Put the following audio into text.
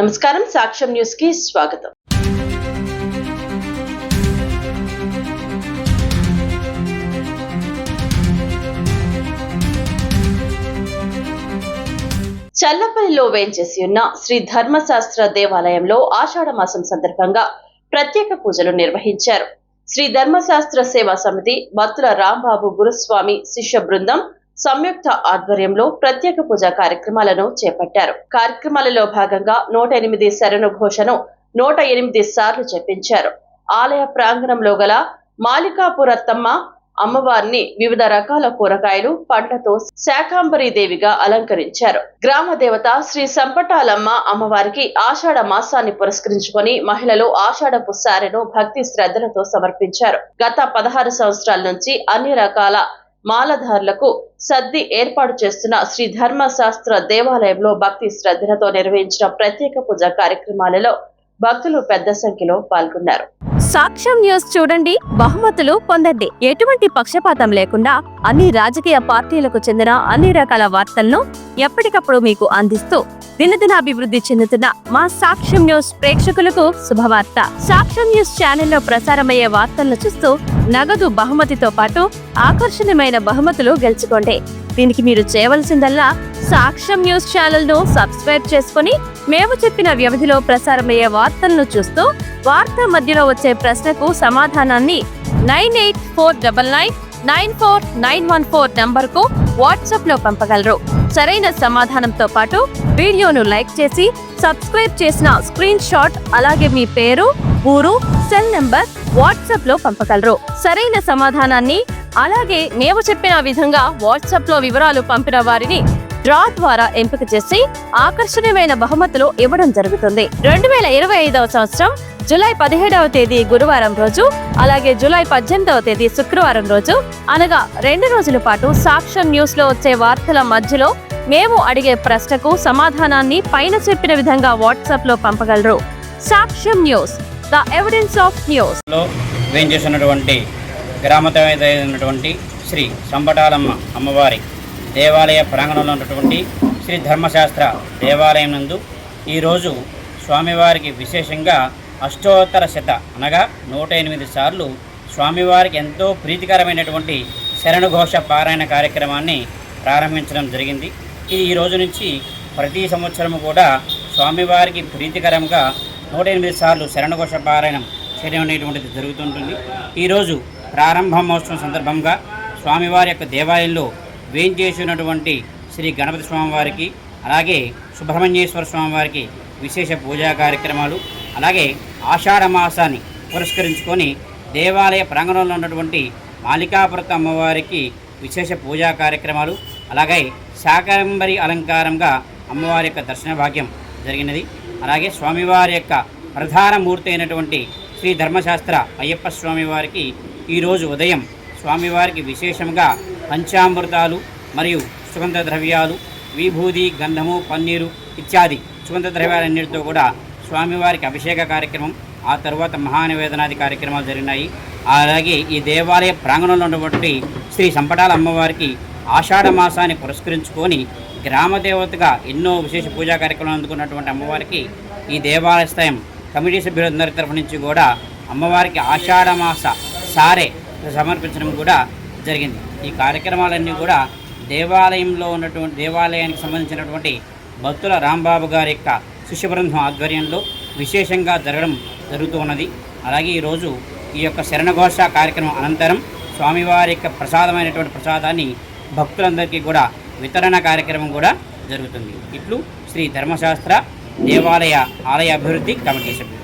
నమస్కారం సాక్ష్యం న్యూస్కి స్వాగతం. చల్లపల్లిలో వేంచేసి ఉన్న శ్రీ ధర్మశాస్త్ర దేవాలయంలో ఆషాఢ మాసం సందర్భంగా ప్రత్యేక పూజలు నిర్వహించారు. శ్రీ ధర్మశాస్త్ర సేవా సమితి భక్తుల రాంబాబు గురుస్వామి శిష్య బృందం సంయుక్త ఆధ్వర్యంలో ప్రత్యేక పూజా కార్యక్రమాలను చేపట్టారు. కార్యక్రమాలలో భాగంగా నూట ఎనిమిది శరణు ఘోషను నూట ఎనిమిది సార్లు చెప్పించారు ఆలయ ప్రాంగణంలో గల మాలికాపురత్తమ్మ అమ్మవారిని వివిధ రకాల కూరగాయలు పండ్లతో శాకాంబరీ దేవిగా అలంకరించారు. గ్రామ దేవత శ్రీ సంపటాలమ్మ అమ్మవారికి ఆషాఢ మాసాన్ని పురస్కరించుకొని మహిళలు ఆషాఢపు సారెను భక్తి శ్రద్ధలతో సమర్పించారు. గత పదహారు సంవత్సరాల నుంచి అన్ని రకాల మాలధారులకు సద్ది ఏర్పాటు చేస్తున్న శ్రీ ధర్మశాస్త్ర దేవాలయంలో భక్తి శ్రద్ధలతో నిర్వహించిన ప్రత్యేక పూజ కార్యక్రమాలలో భక్తులు పెద్ద సంఖ్యలో పాల్గొన్నారు. సాక్ష్యం న్యూస్ చూడండి బహుమతులు పొందండి. ఎటువంటి పక్షపాతం లేకుండా అన్ని రాజకీయ పార్టీలకు చెందిన అన్ని రకాల వార్తలను ఎప్పటికప్పుడు మీకు అందిస్తూ దినదిన అభివృద్ధి చెందుతున్న మా సాక్ష్యం న్యూస్ ప్రేక్షకులకు శుభవార్త. సాక్ష్యం న్యూస్ ఛానల్లో ప్రసారమయ్యే వార్తలను చూస్తూ నగదు బహుమతితో పాటు ఆకర్షణీయమైన బహుమతులు గెలుచుకోండి. దీనికి మీరు చేయవలసిందల్లా సాక్ష్యం న్యూస్ ఛానల్ను సబ్స్క్రైబ్ చేసుకుని మేము చెప్పిన వ్యవధిలో ప్రసారమయ్యే వార్తలను చూస్తూ వార్త మధ్యలో వచ్చే ప్రశ్నకు సమాధానాన్ని nine eight four double nine nine four nine one four నంబర్కు వాట్సాప్లో వాట్సాప్లో పంపగలరు. సరైన సమాధానంతో పాటు వీడియోను లైక్ చేసి సబ్స్క్రైబ్ చేసిన స్క్రీన్ షాట్ అలాగే మీ పేరు ఊరు సెల్ నంబర్ వాట్సాప్లో పంపగలరు. సరైన సమాధానాన్ని అలాగే మేము చెప్పిన విధంగా వాట్సాప్లో వివరాలు పంపిన వారిని డ్రా ద్వారా ఎంపిక చేసి ఆకర్షణీయమైన బహుమతులు ఇవ్వడం జరుగుతుంది. రెండు వేల ఇరవై ఐదవ సంవత్సరం జూలై పదిహేడవ తేదీ గురువారం రోజు అలాగే జూలై పద్దెనిమిదవ తేదీ శుక్రవారం రోజు. అనగా రెండు రోజుల పాటు సాక్ష్యం న్యూస్లో వచ్చే వార్తల మధ్యలో మేము అడిగే ప్రశ్నకు సమాధానాన్ని పైన చెప్పిన విధంగా వాట్సాప్లో పంపగలరు. Sakshyam news the evidence of news. లో వేయించేసినటువంటి గ్రామదేవతైనటువంటి శ్రీ సంబటాలమ్మ అమ్మవారి దేవాలయ ప్రాంగణంలో ఉన్నటువంటి శ్రీ ధర్మశాస్త్ర దేవాలయం నందు ఈరోజు స్వామివారికి విశేషంగా అష్టోత్తర శత అనగా నూట ఎనిమిది సార్లు స్వామివారికి ఎంతో ప్రీతికరమైనటువంటి శరణుఘోష పారాయణ కార్యక్రమాన్ని ప్రారంభించడం జరిగింది. ఇది ఈ రోజు నుంచి ప్రతి సంవత్సరం కూడా స్వామివారికి ప్రీతికరంగా నూట ఎనిమిది సార్లు శరణఘోష పారాయణం చేయడం అనేటువంటిది జరుగుతుంటుంది. ఈరోజు ప్రారంభ మహోత్సవం సందర్భంగా స్వామివారి యొక్క దేవాలయంలో వేయించేసినటువంటి శ్రీ గణపతి స్వామివారికి అలాగే సుబ్రహ్మణ్యేశ్వర స్వామివారికి విశేష పూజా కార్యక్రమాలు అలాగే ఆషాఢ మాసాన్ని పురస్కరించుకొని దేవాలయ ప్రాంగణంలో ఉన్నటువంటి మాలికాపురత అమ్మవారికి విశేష పూజా కార్యక్రమాలు అలాగే శాకంబరి అలంకారంగా అమ్మవారి యొక్క దర్శన భాగ్యం జరిగినది. అలాగే స్వామివారి యొక్క ప్రధాన మూర్తి అయినటువంటి శ్రీ ధర్మశాస్త్ర అయ్యప్ప స్వామి వారికి ఈరోజు ఉదయం స్వామివారికి విశేషంగా పంచామృతాలు మరియు సుగంధ ద్రవ్యాలు విభూది గంధము పన్నీరు ఇత్యాది సుగంధ ద్రవ్యాలన్నిటితో కూడా స్వామివారికి అభిషేక కార్యక్రమం ఆ తర్వాత మహానివేదనాది కార్యక్రమాలు జరిగినాయి. అలాగే ఈ దేవాలయ ప్రాంగణంలో ఉన్నటువంటి శ్రీ సంపటాల అమ్మవారికి ఆషాఢ మాసాన్ని పురస్కరించుకొని గ్రామ దేవతగా ఎన్నో విశేష పూజా కార్యక్రమాలు అందుకున్నటువంటి అమ్మవారికి ఈ దేవాలయం కమిటీ సభ్యులందరి తరఫు నుంచి కూడా అమ్మవారికి ఆషాఢ మాస సారే సమర్పించడం కూడా జరిగింది. ఈ కార్యక్రమాలన్నీ కూడా దేవాలయంలో ఉన్నటువంటి దేవాలయానికి సంబంధించినటువంటి భక్తుల రాంబాబు గారి యొక్క శిష్యబృందం ఆధ్వర్యంలో విశేషంగా జరగడం జరుగుతూ ఉన్నది. అలాగే ఈరోజు ఈ యొక్క శరణఘోష కార్యక్రమం అనంతరం స్వామివారి యొక్క ప్రసాదమైనటువంటి ప్రసాదాన్ని భక్తులందరికీ కూడా వితరణ కార్యక్రమం కూడా జరుగుతుంది. ఇట్లు శ్రీ ధర్మశాస్త్ర దేవాలయ ఆలయ అభివృద్ధి కమిటీ సభ్యులు